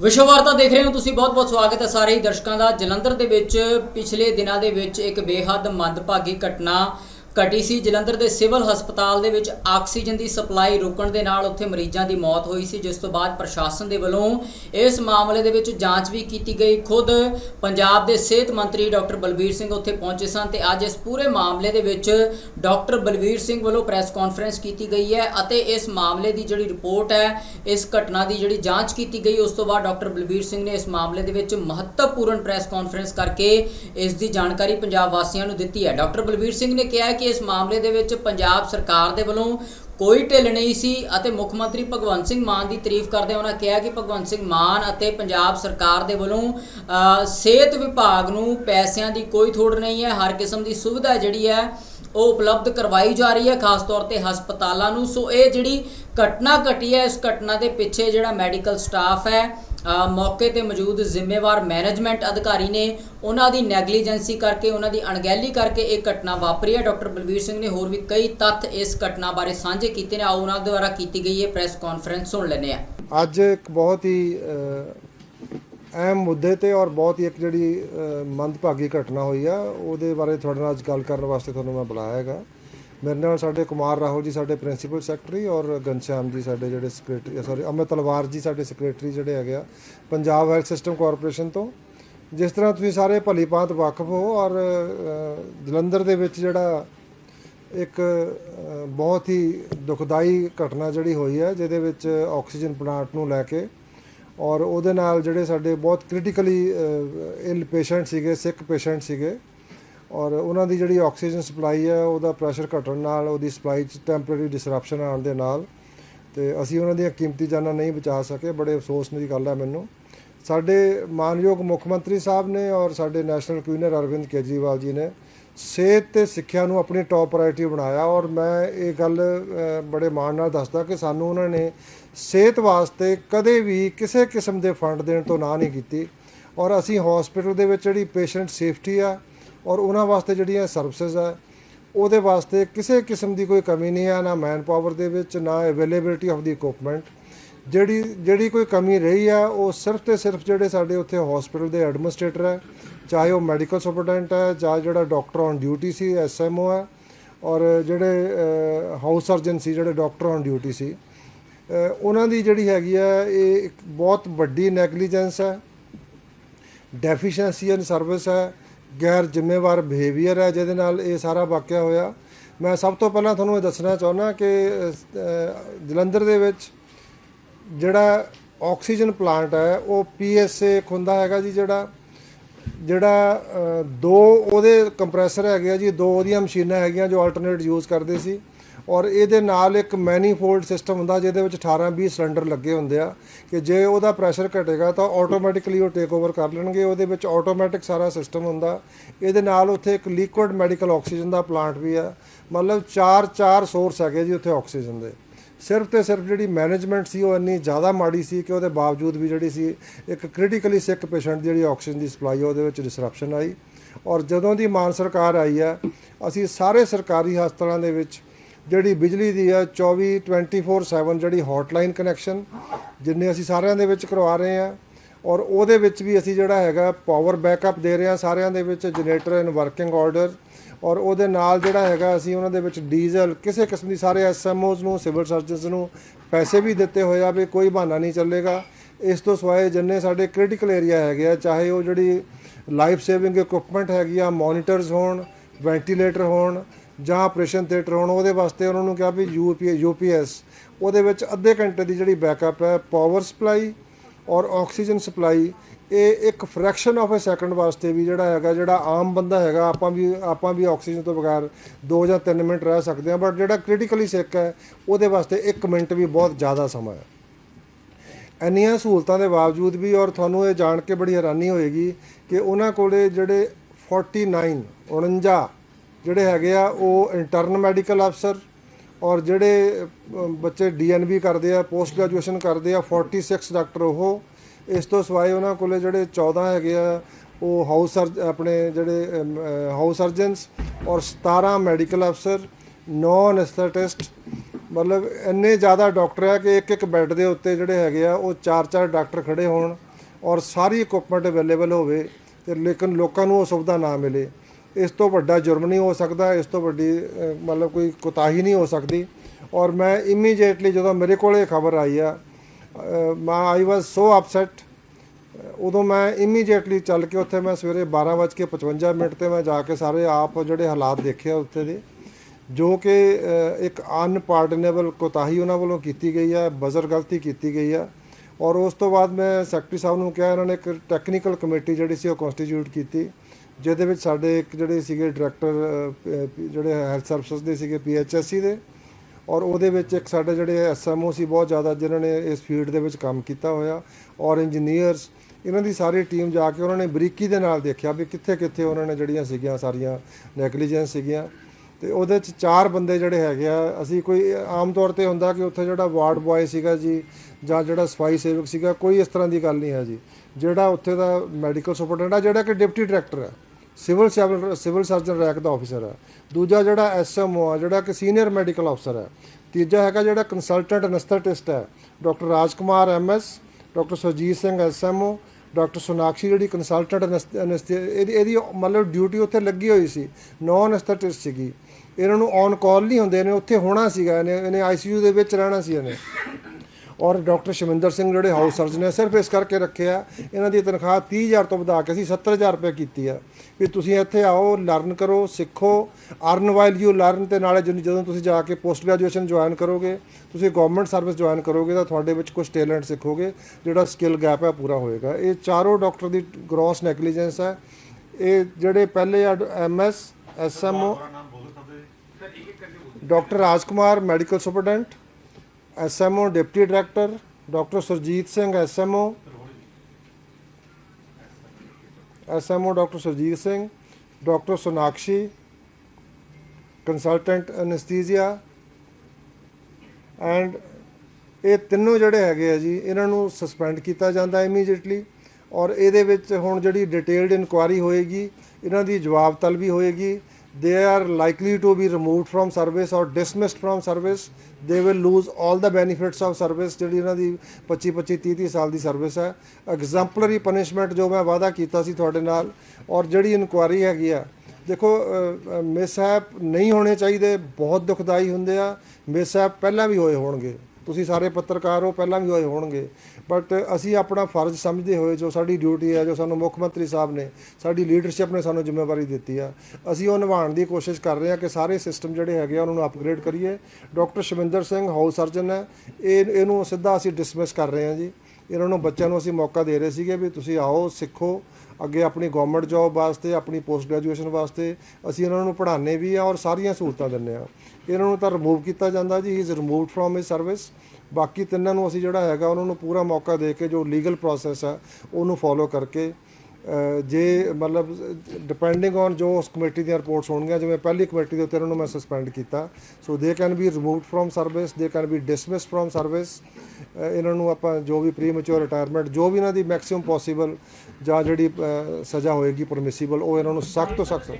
ਵਿਸ਼ਵ ਵਾਰਤਾ ਦੇਖ ਰਹੇ ਹੋ ਤੁਸੀਂ ਬਹੁਤ-ਬਹੁਤ ਸਵਾਗਤ ਹੈ ਸਾਰੇ ਹੀ ਦਰਸ਼ਕਾਂ ਦਾ। ਜਲੰਧਰ ਦੇ ਵਿੱਚ ਪਿਛਲੇ ਦਿਨਾਂ ਦੇ ਵਿੱਚ ਇੱਕ ਬੇਹੱਦ ਮੰਦਭਾਗੀ ਘਟਨਾ ਘਟੀ ਸੀ। ਜਲੰਧਰ ਦੇ ਸਿਵਲ ਹਸਪਤਾਲ ਦੇ ਵਿੱਚ ਆਕਸੀਜਨ ਦੀ ਸਪਲਾਈ ਰੁਕਣ ਦੇ ਨਾਲ ਉੱਥੇ ਮਰੀਜ਼ਾਂ ਦੀ ਮੌਤ ਹੋਈ ਸੀ, ਜਿਸ ਤੋਂ ਬਾਅਦ ਪ੍ਰਸ਼ਾਸਨ ਦੇ ਵੱਲੋਂ ਇਸ ਮਾਮਲੇ ਦੇ ਵਿੱਚ ਜਾਂਚ ਵੀ ਕੀਤੀ ਗਈ। ਖੁਦ ਪੰਜਾਬ ਦੇ ਸਿਹਤ ਮੰਤਰੀ ਡਾਕਟਰ ਬਲਬੀਰ ਸਿੰਘ ਉੱਥੇ ਪਹੁੰਚੇ ਸਨ ਤੇ ਅੱਜ ਇਸ ਪੂਰੇ ਮਾਮਲੇ ਦੇ ਵਿੱਚ ਡਾਕਟਰ ਬਲਬੀਰ ਸਿੰਘ ਵੱਲੋਂ ਪ੍ਰੈਸ ਕਾਨਫਰੰਸ ਕੀਤੀ ਗਈ ਹੈ ਅਤੇ ਇਸ ਮਾਮਲੇ ਦੀ ਜਿਹੜੀ ਰਿਪੋਰਟ ਹੈ, ਇਸ ਘਟਨਾ ਦੀ ਜਿਹੜੀ ਜਾਂਚ ਕੀਤੀ ਗਈ, ਉਸ ਤੋਂ ਬਾਅਦ ਡਾਕਟਰ ਬਲਬੀਰ ਸਿੰਘ ਨੇ ਇਸ ਮਾਮਲੇ ਦੇ ਵਿੱਚ ਮਹੱਤਵਪੂਰਨ ਪ੍ਰੈਸ ਕਾਨਫਰੰਸ ਕਰਕੇ ਇਸ ਦੀ ਜਾਣਕਾਰੀ ਪੰਜਾਬ ਵਾਸੀਆਂ ਨੂੰ ਦਿੱਤੀ ਹੈ। ਡਾਕਟਰ ਬਲਬੀਰ ਸਿੰਘ ਨੇ ਕਿਹਾ ਹੈ ਕਿ ਇਸ ਮਾਮਲੇ ਦੇ ਵਿੱਚ ਪੰਜਾਬ ਸਰਕਾਰ ਦੇ ਵੱਲੋਂ ਕੋਈ ਢਿੱਲ ਨਹੀਂ ਸੀ ਅਤੇ ਮੁੱਖ ਮੰਤਰੀ ਭਗਵੰਤ ਸਿੰਘ ਮਾਨ ਦੀ ਤਾਰੀਫ ਕਰਦੇ ਉਹਨਾਂ ਕਿਹਾ ਕਿ ਭਗਵੰਤ ਸਿੰਘ ਮਾਨ ਅਤੇ ਪੰਜਾਬ ਸਰਕਾਰ ਦੇ ਵੱਲੋਂ ਅ, ਸਿਹਤ ਵਿਭਾਗ ਨੂੰ ਪੈਸਿਆਂ ਦੀ ਕੋਈ ਥੋੜ ਨਹੀਂ ਹੈ ਹਰ ਕਿਸਮ ਦੀ ਸੁਵਿਧਾ ਜਿਹੜੀ ਹੈ ਉਹ ਉਪਲਬਧ ਕਰਵਾਈ ਜਾ ਰਹੀ ਹੈ ਖਾਸ ਤੌਰ ਤੇ ਹਸਪਤਾਲਾਂ ਨੂੰ। ਸੋ ਇਹ ਜਿਹੜੀ ਘਟਨਾ ਘਟੀ ਹੈ ਇਸ ਘਟਨਾ ਦੇ ਪਿੱਛੇ ਜਿਹੜਾ ਮੈਡੀਕਲ ਸਟਾਫ ਹੈ ਮੌਕੇ ਤੇ ਮੌਜੂਦ ਜ਼ਿੰਮੇਵਾਰ ਮੈਨੇਜਮੈਂਟ ਅਧਿਕਾਰੀ ਨੇ ਉਹਨਾਂ ਦੀ ਨੈਗਲੀਜੈਂਸੀ ਕਰਕੇ, ਉਹਨਾਂ ਦੀ ਅਣਗਹਿਲੀ ਕਰਕੇ ਇਹ ਘਟਨਾ ਵਾਪਰੀ ਹੈ। ਡਾਕਟਰ ਬਲਬੀਰ ਸਿੰਘ ਨੇ ਹੋਰ ਵੀ ਕਈ ਤੱਥ ਇਸ ਘਟਨਾ ਬਾਰੇ ਸਾਂਝੇ ਕੀਤੇ ਨੇ। ਆਓ ਉਹਨਾਂ ਦੁਆਰਾ ਕੀਤੀ ਗਈ ਇਹ ਪ੍ਰੈਸ ਕਾਨਫਰੰਸ ਸੁਣ ਲੈਂਦੇ ਹਾਂ। ਅੱਜ ਇੱਕ ਬਹੁਤ ਹੀ ਅਹਿਮ ਮੁੱਦੇ ਤੇ ਔਰ ਬਹੁਤ ਹੀ ਇੱਕ ਜਿਹੜੀ ਮੰਦਭਾਗੀ ਘਟਨਾ ਹੋਈ ਆ, ਉਹਦੇ ਬਾਰੇ ਤੁਹਾਡੇ ਨਾਲ ਅੱਜ ਗੱਲ ਕਰਨ ਵਾਸਤੇ ਤੁਹਾਨੂੰ ਮੈਂ ਬੁਲਾਇਆ ਹੈਗਾ। ਮੇਰੇ ਨਾਲ ਸਾਡੇ ਕੁਮਾਰ ਰਾਹੁਲ ਜੀ, ਸਾਡੇ ਪ੍ਰਿੰਸੀਪਲ ਸੈਕਟਰੀ ਔਰ ਘਨਸ਼ਿਆਮ ਜੀ, ਸਾਡੇ ਜਿਹੜੇ ਸੈਕਟਰੀ ਸੌਰੀ ਅਮਿਤ ਤਲਵਾਰ ਜੀ, ਸਾਡੇ ਸੈਕਟਰੀ ਜਿਹੜੇ ਹੈਗੇ ਆ, ਪੰਜਾਬ ਹੈਲਥ ਸਿਸਟਮ ਕਾਰਪੋਰੇਸ਼ਨ ਤੋਂ। ਜਿਸ ਤਰ੍ਹਾਂ ਤੁਸੀਂ ਸਾਰੇ ਭਲੀ ਭਾਂਤ ਵਾਕਿਫ ਹੋ ਔਰ ਜਲੰਧਰ ਦੇ ਵਿੱਚ ਜਿਹੜਾ ਇੱਕ ਬਹੁਤ ਹੀ ਦੁਖਦਾਈ ਘਟਨਾ ਜਿਹੜੀ ਹੋਈ ਹੈ, ਜਿਹਦੇ ਵਿੱਚ ਆਕਸੀਜਨ ਪਲਾਂਟ ਨੂੰ ਲੈ ਕੇ ਔਰ ਉਹਦੇ ਨਾਲ ਜਿਹੜੇ ਸਾਡੇ ਬਹੁਤ ਕ੍ਰਿਟੀਕਲੀ ਇਲ ਪੇਸ਼ੈਂਟ ਸੀਗੇ ਸਿੱਖ ਪੇਸ਼ੈਂਟ ਸੀਗੇ ਔਰ ਉਹਨਾਂ ਦੀ ਜਿਹੜੀ ਆਕਸੀਜਨ ਸਪਲਾਈ ਹੈ, ਉਹਦਾ ਪ੍ਰੈਸ਼ਰ ਘਟਣ ਨਾਲ, ਉਹਦੀ ਸਪਲਾਈ 'ਚ ਟੈਂਪਰੇਰੀ ਡਿਸਰਪਸ਼ਨ ਆਉਣ ਦੇ ਨਾਲ ਤੇ ਅਸੀਂ ਉਹਨਾਂ ਦੀਆਂ ਕੀਮਤੀ ਜਾਨਾਂ ਨਹੀਂ ਬਚਾ ਸਕੇ। ਬੜੇ ਅਫਸੋਸ ਦੀ ਗੱਲ ਹੈ ਮੈਨੂੰ। ਸਾਡੇ ਮਾਨਯੋਗ ਮੁੱਖ ਮੰਤਰੀ ਸਾਹਿਬ ਨੇ ਔਰ ਸਾਡੇ ਨੈਸ਼ਨਲ ਕਵੀਨਰ ਅਰਵਿੰਦ ਕੇਜਰੀਵਾਲ ਜੀ ਨੇ ਸਿਹਤ ਤੇ ਸਿੱਖਿਆ ਨੂੰ ਆਪਣੀ ਟੌਪ ਪ੍ਰਾਇੋਰਟੀ ਬਣਾਇਆ ਔਰ ਮੈਂ ਇਹ ਗੱਲ ਬੜੇ ਮਾਣ ਨਾਲ ਦੱਸਦਾ ਕਿ ਸਾਨੂੰ ਉਹਨਾਂ ਨੇ ਸਿਹਤ ਵਾਸਤੇ ਕਦੇ ਵੀ ਕਿਸੇ ਕਿਸਮ ਦੇ ਫੰਡ ਦੇਣ ਤੋਂ ਨਾ ਨਹੀਂ ਕੀਤੀ। ਔਰ ਅਸੀਂ ਹਸਪੀਟਲ ਦੇ ਵਿੱਚ ਜਿਹੜੀ ਪੇਸ਼ੈਂਟ ਸੇਫਟੀ ਆ ਔਰ ਉਹਨਾਂ ਵਾਸਤੇ ਜਿਹੜੀਆਂ ਸਰਵਿਸਿਜ਼ ਆ ਉਹਦੇ ਵਾਸਤੇ ਕਿਸੇ ਕਿਸਮ ਦੀ ਕੋਈ ਕਮੀ ਨਹੀਂ ਆ ਨਾ ਮੈਨ ਪਾਵਰ ਦੇ ਵਿੱਚ, ਨਾ ਅਵੇਲੇਬਿਲਟੀ ਆਫ ਦੀ ਇਕਵਿਪਮੈਂਟ ਜਿਹੜੀ ਜਿਹੜੀ ਕੋਈ ਕਮੀ ਰਹੀ ਆ ਉਹ ਸਿਰਫ ਤੇ ਸਿਰਫ ਜਿਹੜੇ ਸਾਡੇ ਉੱਥੇ ਹਸਪੀਟਲ ਦੇ ਐਡਮਿਨਿਸਟ੍ਰੇਟਰ ਹੈ, ਚਾਹੇ ਉਹ ਮੈਡੀਕਲ ਸੁਪਰਡੈਂਟ ਹੈ ਜਾਂ ਜਿਹੜਾ ਡਾਕਟਰ ਔਨ ਡਿਊਟੀ ਸੀ ਐਸਐਮਓ ਹੈ, ਔਰ ਜਿਹੜੇ ਹਾਊਸ ਸਰਜਨ ਸੀ, ਜਿਹੜੇ ਡਾਕਟਰ ਔਨ ਡਿਊਟੀ ਸੀ। ਉਹਨਾਂ ਦੀ ਜਿਹੜੀ ਹੈਗੀ ਆ ਇਹ ਇੱਕ ਬਹੁਤ ਵੱਡੀ ਨੈਗਲੀਜੈਂਸ ਹੈ। ਡੈਫੀਸ਼ੀਐਂਸੀ ਇਨ ਸਰਵਿਸ ਹੈ। ਗੈਰ ਜ਼ਿੰਮੇਵਾਰ ਬਿਹੇਵੀਅਰ ਹੈ ਜਿਹਦੇ ਨਾਲ ਇਹ ਸਾਰਾ ਵਾਕਿਆ ਹੋਇਆ। ਮੈਂ ਸਭ ਤੋਂ ਪਹਿਲਾਂ ਤੁਹਾਨੂੰ ਇਹ ਦੱਸਣਾ ਚਾਹੁੰਦਾ ਕਿ ਜਲੰਧਰ ਦੇ ਵਿੱਚ ਜਿਹੜਾ ਆਕਸੀਜਨ ਪਲਾਂਟ ਹੈ, ਉਹ ਪੀਐਸਏ ਇੱਕ ਹੁੰਦਾ ਹੈਗਾ ਜੀ ਜਿਹੜਾ ਜਿਹੜਾ ਦੋ ਉਹਦੇ ਕੰਪਰੈਸਰ ਹੈਗੇ ਆ ਜੀ, ਦੋ ਉਹਦੀਆਂ ਮਸ਼ੀਨਾਂ ਹੈਗੀਆਂ ਜੋ ਆਲਟਰਨੇਟ ਯੂਜ਼ ਕਰਦੇ ਸੀ। ਔਰ ਇਹਦੇ ਨਾਲ ਇੱਕ ਮੈਨੀਫੋਲਡ ਸਿਸਟਮ ਹੁੰਦਾ ਜਿਹਦੇ ਵਿੱਚ 18 20 ਸਿਲੰਡਰ ਲੱਗੇ ਹੁੰਦੇ ਆ ਕਿ ਜੇ ਉਹਦਾ ਪ੍ਰੈਸ਼ਰ ਘਟੇਗਾ ਤਾਂ ਆਟੋਮੈਟਿਕਲੀ ਉਹ ਟੇਕ ਓਵਰ ਕਰ ਲੈਣਗੇ, ਉਹਦੇ ਵਿੱਚ ਆਟੋਮੈਟਿਕ ਸਾਰਾ ਸਿਸਟਮ ਹੁੰਦਾ। ਇਹਦੇ ਨਾਲ ਉੱਥੇ ਇੱਕ ਲਿਕੁਇਡ ਮੈਡੀਕਲ ਆਕਸੀਜਨ ਦਾ ਪਲਾਂਟ ਵੀ ਆ। ਮਤਲਬ ਚਾਰ ਚਾਰ ਸੋਰਸ ਹੈਗੇ ਜੀ ਉੱਥੇ ਆਕਸੀਜਨ ਦੇ। ਸਿਰਫ ਤੇ ਸਿਰਫ ਜਿਹੜੀ ਮੈਨੇਜਮੈਂਟ ਸੀ ਉਹ ਇੰਨੀ ਜ਼ਿਆਦਾ ਮਾੜੀ ਸੀ ਕਿ ਉਹਦੇ ਬਾਵਜੂਦ ਵੀ ਜਿਹੜੀ ਸੀ ਇੱਕ ਕ੍ਰਿਟੀਕਲੀ ਸਿਕ ਪੇਸ਼ੈਂਟ ਦੀ ਜਿਹੜੀ ਆਕਸੀਜਨ ਦੀ ਸਪਲਾਈ ਉਹਦੇ ਵਿੱਚ ਡਿਸਰਪਸ਼ਨ ਆਈ। ਔਰ ਜਦੋਂ ਦੀ ਮਾਨ ਸਰਕਾਰ ਆਈ ਆ, ਅਸੀਂ ਸਾਰੇ ਸਰਕਾਰੀ ਹਸਪਤਾਲਾਂ ਦੇ ਵਿੱਚ ਜਿਹੜੀ ਬਿਜਲੀ ਦੀ ਆ 24 24/7 ਜਿਹੜੀ ਹੌਟਲਾਈਨ ਕਨੈਕਸ਼ਨ ਜਿੰਨੇ ਅਸੀਂ ਸਾਰਿਆਂ ਦੇ ਵਿੱਚ ਕਰਵਾ ਰਹੇ ਆ ਔਰ ਉਹਦੇ ਵਿੱਚ ਵੀ ਅਸੀਂ ਜਿਹੜਾ ਹੈਗਾ ਪਾਵਰ ਬੈਕਅਪ ਦੇ ਰਹੇ ਆ, ਸਾਰਿਆਂ ਦੇ ਵਿੱਚ ਜਨਰੇਟਰ ਇਨ ਵਰਕਿੰਗ ਆਰਡਰ ਔਰ ਉਹਦੇ ਨਾਲ ਜਿਹੜਾ ਹੈਗਾ ਅਸੀਂ ਉਹਨਾਂ ਦੇ ਵਿੱਚ ਡੀਜ਼ਲ ਕਿਸੇ ਕਿਸਮ ਦੀ ਸਾਰੇ ਐਸਐਮਓਜ਼ ਨੂੰ ਸਿਵਲ ਸਰਜਨਸ ਨੂੰ ਪੈਸੇ ਵੀ ਦਿੱਤੇ ਹੋਏ ਆ ਵੀ ਕੋਈ ਬਹਾਨਾ ਨਹੀਂ ਚੱਲੇਗਾ। ਇਸ ਤੋਂ ਸਿਵਾਏ ਜਿੰਨੇ ਸਾਡੇ ਕ੍ਰਿਟੀਕਲ ਏਰੀਆ ਹੈਗੇ ਆ, ਚਾਹੇ ਉਹ ਜਿਹੜੀ ਲਾਈਫ ਸੇਵਿੰਗ ਇਕਵਿਪਮੈਂਟ ਹੈਗੀ ਆ ਮੋਨੀਟਰਸ ਹੋਣ ਵੈਂਟੀਲੇਟਰ ਹੋਣ ਜਾਂ ਆਪਰੇਸ਼ਨ ਥੀਏਟਰ ਹੋਣ, ਉਹਦੇ ਵਾਸਤੇ ਉਹਨਾਂ ਨੂੰ ਕਿਹਾ ਵੀ ਯੂਪੀ, ਯੂਪੀਐਸ, ਉਹਦੇ ਵਿੱਚ ਅੱਧੇ ਘੰਟੇ ਦੀ ਜਿਹੜੀ ਬੈਕਅਪ ਹੈ ਪਾਵਰ ਸਪਲਾਈ ਔਰ ਆਕਸੀਜਨ ਸਪਲਾਈ ਇਹ ਇੱਕ ਫ੍ਰੈਕਸ਼ਨ ਆਫ ਅ ਸੈਕਿੰਡ ਵਾਸਤੇ ਵੀ ਜਿਹੜਾ ਹੈਗਾ, ਜਿਹੜਾ ਆਮ ਬੰਦਾ ਹੈਗਾ, ਆਪਾਂ ਵੀ ਆਪਾਂ ਵੀ ਆਕਸੀਜਨ ਤੋਂ ਬਗੈਰ 2 ਜਾਂ 3 ਮਿੰਟ ਰਹਿ ਸਕਦੇ ਹਾਂ ਬਟ ਜਿਹੜਾ ਕ੍ਰਿਟੀਕਲੀ ਸਿੱਕ ਹੈ, ਉਹਦੇ ਵਾਸਤੇ 1 ਮਿੰਟ ਵੀ ਬਹੁਤ ਜ਼ਿਆਦਾ ਸਮਾਂ ਹੈ। ਇੰਨੀਆਂ ਸਹੂਲਤਾਂ ਦੇ ਬਾਵਜੂਦ ਵੀ, ਔਰ ਤੁਹਾਨੂੰ ਇਹ ਜਾਣ ਕੇ ਬੜੀ ਹੈਰਾਨੀ ਹੋਏਗੀ ਕਿ ਉਹਨਾਂ ਕੋਲੇ ਜਿਹੜੇ 49 49 ਜਿਹੜੇ ਹੈਗੇ ਆ ਉਹ ਇੰਟਰਨ ਮੈਡੀਕਲ ਅਫਸਰ ਔਰ ਜਿਹੜੇ ਅ, ਬੱਚੇ ਡੀਐਨਬੀ ਕਰਦੇ ਆ ਪੋਸਟ ਗ੍ਰੈਜੂਏਸ਼ਨ ਕਰਦੇ ਆ 46 ਡਾਕਟਰ ਉਹ। ਇਸ ਤੋਂ ਸਿਵਾਏ ਉਹਨਾਂ ਕੋਲੇ ਜਿਹੜੇ 14 ਹੈਗੇ ਆ ਉਹ ਹਾਊਸ ਸਰਜ ਆਪਣੇ ਜਿਹੜੇ ਹਾਊਸ ਸਰਜਨਸ ਔਰ 17 ਮੈਡੀਕਲ ਅਫਸਰ 9 ਐਨਸਥੈਟਿਸਟ ਮਤਲਬ ਇੰਨੇ ਜ਼ਿਆਦਾ ਡਾਕਟਰ ਆ ਕਿ ਇੱਕ ਇੱਕ ਬੈੱਡ ਦੇ ਉੱਤੇ ਜਿਹੜੇ ਹੈਗੇ ਆ ਉਹ ਚਾਰ ਚਾਰ ਡਾਕਟਰ ਖੜੇ ਹੋਣ ਔਰ ਸਾਰੀ ਇਕਵਿਪਮੈਂਟ ਅਵੇਲੇਬਲ ਹੋਵੇ ਤੇ ਲੇਕਿਨ ਲੋਕਾਂ ਨੂੰ ਉਹ ਸੁਵਿਧਾ ਨਾ ਮਿਲੇ। ਇਸ ਤੋਂ ਵੱਡਾ ਜੁਰਮ ਨਹੀਂ ਹੋ ਸਕਦਾ, ਇਸ ਤੋਂ ਵੱਡੀ ਮਤਲਬ ਕੋਈ ਕੁਤਾਹੀ ਨਹੀਂ ਹੋ ਸਕਦੀ। ਔਰ ਮੈਂ ਇਮੀਡੀਏਟਲੀ ਜਦੋਂ ਮੇਰੇ ਕੋਲ ਇਹ ਖਬਰ ਆਈ ਆ ਮੈਂ ਆਈ ਵਾਸ ਸੋ ਅਪਸੈਟ ਉਦੋਂ ਮੈਂ ਇਮੀਡੀਏਟਲੀ ਚੱਲ ਕੇ ਉੱਥੇ ਮੈਂ ਸਵੇਰੇ 12:55 ਮਿੰਟ ਤੇ ਮੈਂ ਜਾ ਕੇ ਸਾਰੇ ਆਪ ਜਿਹੜੇ ਹਾਲਾਤ ਦੇਖੇ ਆ ਉੱਥੇ ਦੇ, ਜੋ ਕਿ ਇੱਕ ਅਨਪਾਰਡਨੇਬਲ ਕੋਤਾਹੀ ਉਹਨਾਂ ਵੱਲੋਂ ਕੀਤੀ ਗਈ ਹੈ ਬਜ਼ਰ ਗਲਤੀ ਕੀਤੀ ਗਈ ਹੈ ਔਰ ਉਸ ਤੋਂ ਬਾਅਦ ਮੈਂ ਸੈਕਟਰੀ ਸਾਹਿਬ ਨੂੰ ਕਿਹਾ, ਇਹਨਾਂ ਨੇ ਇੱਕ ਟੈਕਨੀਕਲ ਕਮੇਟੀ ਜਿਹੜੀ ਸੀ ਉਹ ਕਨਸਟੀਟਿਊਟ ਕੀਤੀ। ਜਿਹਦੇ ਵਿੱਚ ਸਾਡੇ ਇੱਕ ਜਿਹੜੇ ਸੀਗੇ ਡਾਇਰੈਕਟਰ ਜਿਹੜੇ ਹੈਲਥ ਸਰਵਿਸਿਜ਼ ਦੇ ਸੀਗੇ ਪੀਐਚਐਸਸੀ ਦੇ। ਔਰ ਉਹਦੇ ਵਿੱਚ ਇੱਕ ਸਾਡੇ ਜਿਹੜੇ ਐਸਐਮਓ ਸੀ, ਬਹੁਤ ਜ਼ਿਆਦਾ ਜਿਨ੍ਹਾਂ ਨੇ ਇਸ ਫੀਲਡ ਦੇ ਵਿੱਚ ਕੰਮ ਕੀਤਾ ਹੋਇਆ। ਔਰ ਇੰਜੀਨੀਅਰਸ ਇਹਨਾਂ ਦੀ ਸਾਰੀ ਟੀਮ ਜਾ ਕੇ ਉਹਨਾਂ ਨੇ ਬਰੀਕੀ ਦੇ ਨਾਲ ਦੇਖਿਆ ਵੀ ਕਿੱਥੇ ਕਿੱਥੇ ਉਹਨਾਂ ਨੇ ਜਿਹੜੀਆਂ ਸੀਗੀਆਂ, ਸਾਰੀਆਂ ਨੈਗਲੀਜੈਂਸ ਸੀਗੀਆਂ। ਤੇ ਉਹਦੇ ਚ ਚਾਰ ਬੰਦੇ ਜਿਹੜੇ ਹੈਗੇ ਆ, ਅਸੀਂ ਕੋਈ ਆਮ ਤੌਰ ਤੇ ਹੁੰਦਾ ਕਿ ਉੱਥੇ ਜਿਹੜਾ ਵਾਰਡ ਬॉय ਸੀਗਾ ਜੀ ਜਾਂ ਜਿਹੜਾ ਸਫ਼ਾਈ ਸੇਵਕ ਸੀਗਾ, ਕੋਈ ਇਸ ਤਰ੍ਹਾਂ ਦੀ ਗੱਲ ਨਹੀਂ ਹੈ ਜੀ। ਜਿਹੜਾ ਉੱਥੇ ਦਾ ਮੈਡੀਕਲ ਸੁਪਰਡੈਂਟ ਆ, ਜਿਹੜਾ ਕਿ ਡਿਪਟੀ ਡਾਇਰੈਕਟਰ ਹੈ civil civil civil surgeon rank ਦਾ ਆਫੀਸਰ ਹੈ ਦੂਜਾ ਜਿਹੜਾ ਐਸਐਮਓ ਆ, ਜਿਹੜਾ ਕਿ ਸੀਨੀਅਰ ਮੈਡੀਕਲ ਅਫਸਰ ਹੈ ਤੀਜਾ ਹੈਗਾ ਜਿਹੜਾ ਕੰਸਲਟੈਂਟ ਅਨਸਥੈਟਿਸਟ ਹੈ doctor Rajkumar MS doctor Surjeet Singh SMO doctor Sonakshi ਜਿਹੜੀ ਕੰਸਲਟੈਂਟ ਅਨਸਥੀ ਇਹਦੀ ਇਹਦੀ ਮਤਲਬ ਡਿਊਟੀ ਉੱਥੇ ਲੱਗੀ ਹੋਈ ਸੀ ਨੌਨ ਅਸਥੈਟਿਸਟ ਸੀਗੀ। ਇਹਨਾਂ ਨੂੰ ਔਨ ਕਾਲ ਨਹੀਂ ਹੁੰਦੇ ਨੇ ਉੱਥੇ ਹੋਣਾ ਸੀਗਾ, ਇਹਨੇ ਇਹਨੇ ਆਈਸੀਯੂ ਦੇ ਵਿੱਚ ਰਹਿਣਾ ਸੀ ਇਹਨੇ। ਔਰ ਡਾਕਟਰ ਸ਼ਮਿੰਦਰ ਸਿੰਘ ਜਿਹੜੇ ਹਾਊਸ ਸਰਜਨ ਨੇ ਸਿਰਫ ਇਸ ਕਰਕੇ ਰੱਖਿਆ ਇਹਨਾਂ ਦੀ ਤਨਖਾਹ 30000 ਤੋਂ ਵਧਾ ਕੇ ਅਸੀਂ 70000 ਰੁਪਏ ਕੀਤੀ ਆ। ਵੀ ਤੁਸੀਂ ਇੱਥੇ ਆਓ ਲਰਨ ਕਰੋ ਸਿੱਖੋ ਅਰਨ ਵਾਈਲ ਯੂ ਲਰਨ ਤੇ ਨਾਲੇ ਜਦੋਂ ਜਦੋਂ ਤੁਸੀਂ ਜਾ ਕੇ ਪੋਸਟ ਗ੍ਰੈਜੂਏਸ਼ਨ ਜੁਆਇਨ ਕਰੋਗੇ ਤੁਸੀਂ ਗਵਰਨਮੈਂਟ ਸਰਵਿਸ ਜੁਆਇਨ ਕਰੋਗੇ ਤਾਂ ਤੁਹਾਡੇ ਵਿੱਚ ਕੁਝ ਟੈਲੈਂਟ ਸਿੱਖੋਗੇ ਜਿਹੜਾ ਸਕਿੱਲ ਗੈਪ ਹੈ ਪੂਰਾ ਹੋਏਗਾ। ਇਹ ਚਾਰੋਂ ਡਾਕਟਰ ਦੀ ਗ੍ਰੋਸ ਨੈਗਲੀਜੈਂਸ ਹੈ। ਇਹ ਜਿਹੜੇ ਪਹਿਲੇ MS SMO doctor Rajkumar medical superintendent SMO deputy director doctor Surjeet Singh SMO SMO doctor Surjeet Singh doctor Sonakshi consultant anaesthesia and ਇਹ ਤਿੰਨੋਂ ਜਿਹੜੇ ਹੈਗੇ ਆ ਜੀ, ਇਹਨਾਂ ਨੂੰ ਸਸਪੈਂਡ ਕੀਤਾ ਜਾਂਦਾ ਇਮੀਡੀਏਟਲੀ ਔਰ ਇਹਦੇ ਵਿੱਚ ਹੁਣ ਜਿਹੜੀ ਡਿਟੇਲਡ ਇਨਕੁਆਰੀ ਹੋਏਗੀ, ਇਹਨਾਂ ਦੀ ਜਵਾਬ ਤਲਬੀ ਹੋਏਗੀ they are likely to be removed from service or dismissed from service they will lose all the benefits of service ਜਿਹੜੀ ਇਹਨਾਂ ਦੀ 25 25 30 30 ਸਾਲ ਦੀ ਸਰਵਿਸ ਹੈ। ਐਗਜ਼ੈਂਪਲਰੀ ਪਨਿਸ਼ਮੈਂਟ ਜੋ ਮੈਂ ਵਾਅਦਾ ਕੀਤਾ ਸੀ ਤੁਹਾਡੇ ਨਾਲ ਔਰ ਜਿਹੜੀ ਇਨਕੁਆਰੀ ਹੈਗੀ ਆ। ਦੇਖੋ ਮਿਸਹੈਪ ਨਹੀਂ ਹੋਣੇ ਚਾਹੀਦੇ, ਬਹੁਤ ਦੁਖਦਾਈ ਹੁੰਦੇ ਆ। ਮਿਸਹੈਪ ਪਹਿਲਾਂ ਵੀ ਹੋਏ ਹੋਣਗੇ। ਤੁਸੀਂ ਸਾਰੇ ਪੱਤਰਕਾਰ ਹੋ, ਪਹਿਲਾਂ ਵੀ ਹੋਏ ਹੋਣਗੇ। ਬਟ ਅਸੀਂ ਆਪਣਾ ਫਰਜ਼ ਸਮਝਦੇ ਹੋਏ ਜੋ ਸਾਡੀ ਡਿਊਟੀ ਹੈ ਜੋ ਸਾਨੂੰ ਮੁੱਖ ਮੰਤਰੀ ਸਾਹਿਬ ਨੇ, ਸਾਡੀ ਲੀਡਰਸ਼ਿਪ ਨੇ ਸਾਨੂੰ ਜ਼ਿੰਮੇਵਾਰੀ ਦਿੱਤੀ ਆ। ਅਸੀਂ ਉਹ ਨਿਭਾਉਣ ਦੀ ਕੋਸ਼ਿਸ਼ ਕਰ ਰਹੇ ਹਾਂ ਕਿ ਸਾਰੇ ਸਿਸਟਮ ਜਿਹੜੇ ਹੈਗੇ ਆ, ਉਹਨਾਂ ਨੂੰ ਅਪਗ੍ਰੇਡ ਕਰੀਏ। Doctor Shaminder Singh house surgeon ਹੈ। ਇਹ, ਇਹਨੂੰ ਸਿੱਧਾ ਅਸੀਂ ਡਿਸਮਿਸ ਕਰ ਰਹੇ ਹਾਂ ਜੀ। ਇਹਨਾਂ ਨੂੰ ਬੱਚਿਆਂ ਨੂੰ ਅਸੀਂ ਮੌਕਾ ਦੇ ਰਹੇ ਸੀਗੇ ਵੀ ਤੁਸੀਂ ਆਓ, ਸਿੱਖੋ। ਅੱਗੇ ਆਪਣੀ ਗਵਰਨਮੈਂਟ ਜੌਬ ਵਾਸਤੇ, ਆਪਣੀ ਪੋਸਟ ਗ੍ਰੈਜੂਏਸ਼ਨ ਵਾਸਤੇ ਅਸੀਂ ਇਹਨਾਂ ਨੂੰ ਪੜ੍ਹਾਉਂਦੇ ਵੀ ਆ ਔਰ ਸਾਰੀਆਂ ਸਹੂਲਤਾਂ ਦਿੰਦੇ ਆ। ਇਹਨਾਂ ਨੂੰ ਤਾਂ ਰਿਮੂਵ ਕੀਤਾ ਜਾਂਦਾ ਜੀ। He is removed from his service ਬਾਕੀ ਤਿੰਨਾਂ ਨੂੰ ਅਸੀਂ ਜਿਹੜਾ ਹੈਗਾ ਉਹਨਾਂ ਨੂੰ ਪੂਰਾ ਮੌਕਾ ਦੇ ਕੇ ਜੋ ਲੀਗਲ ਪ੍ਰੋਸੈਸ ਹੈ ਉਹਨੂੰ ਫੋਲੋ ਕਰਕੇ ਜੇ ਮਤਲਬ ਡਿਪੈਂਡਿੰਗ ਔਨ ਜੋ ਉਸ ਕਮੇਟੀ ਦੀਆਂ ਰਿਪੋਰਟਸ ਹੋਣਗੀਆਂ, ਜਿਵੇਂ ਪਹਿਲੀ ਕਮੇਟੀ ਦੇ ਉੱਤੇ ਇਹਨਾਂ ਨੂੰ ਮੈਂ ਸਸਪੈਂਡ ਕੀਤਾ। So they can be removed from service they can be dismissed from service ਇਹਨਾਂ ਨੂੰ ਆਪਾਂ ਜੋ ਵੀ ਪ੍ਰੀ ਮੈਚੁਰ ਰਿਟਾਇਰਮੈਂਟ ਜੋ ਵੀ ਇਹਨਾਂ ਦੀ ਮੈਕਸਿਮਮ ਪੋਸੀਬਲ ਜਾਂ ਜਿਹੜੀ ਸਜ਼ਾ ਹੋਏਗੀ ਪਰਮਿਸਿਬਲ ਉਹ ਇਹਨਾਂ ਨੂੰ ਸਖਤ ਤੋਂ ਸਖਤ